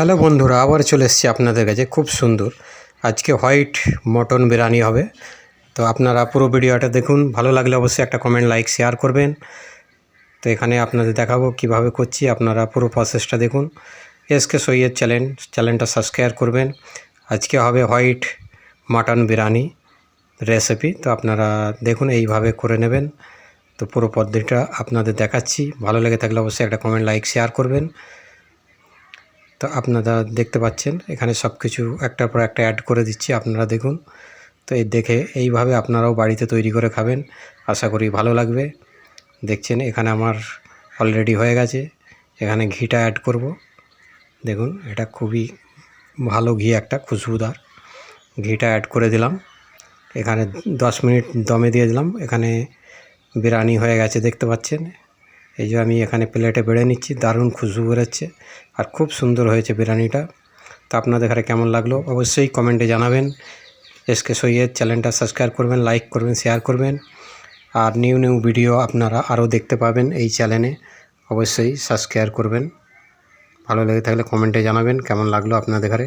Hello বন্ধুরা আবার চলে এসেছি আপনাদের কাছে, খুব সুন্দর। আজকে হোয়াইট মটন বিরিয়ানি হবে। তো আপনারা পুরো ভিডিওটা দেখুন, ভালো লাগলে অবশ্যই একটা কমেন্ট লাইক শেয়ার করবেন। তো এখানে আপনাদের দেখাবো কীভাবে করছি, আপনারা পুরো প্রসেসটা দেখুন। এসকে সৈয়দ চ্যানেল চ্যানেলটা সাবস্ক্রাইব করবেন। আজকে হবে হোয়াইট মাটন বিরিয়ানি রেসিপি তো আপনারা দেখুন, এইভাবে করে নেবেন। তো পুরো পদ্ধতিটা আপনাদের দেখাচ্ছি। ভালো লেগে থাকলে অবশ্যই একটা কমেন্ট লাইক শেয়ার করবেন। তো আপনারা দেখতে পাচ্ছেন, এখানে সব কিছু একটার পর একটা অ্যাড করে দিচ্ছি, আপনারা দেখুন। তো এই দেখে, এইভাবে আপনারাও বাড়িতে তৈরি করে খাবেন, আশা করি ভালো লাগবে। দেখছেন, এখানে আমার অলরেডি হয়ে গেছে, এখানে ঘিটা অ্যাড করব। দেখুন, এটা খুবই ভালো ঘি একটা, খুশবুদার। ঘিটা অ্যাড করে দিলাম। এখানে দশ মিনিট দমে দিয়ে দিলাম। এখানে বিরিয়ানি হয়ে গেছে, দেখতে পাচ্ছেন। এই যে আমি এখানে প্লেটে বেড়ে নিচ্ছি, দারুণ খুশবু বেরোচ্ছে আর খুব সুন্দর হয়েছে বিরিয়ানিটা। তো আপনাদের এখানে কেমন লাগল অবশ্যই কমেন্টে জানাবেন। এসকে সৈয়দ চ্যানেলটা সাবস্ক্রাইব করবেন লাইক করবেন শেয়ার করবেন। আর নিউ নিউ ভিডিও আপনারা আরও দেখতে পাবেন এই চ্যানেলে অবশ্যই সাবস্ক্রাইব করবেন। ভালো লেগে থাকলে কমেন্টে জানাবেন কেমন লাগল আপনাদের ঘরে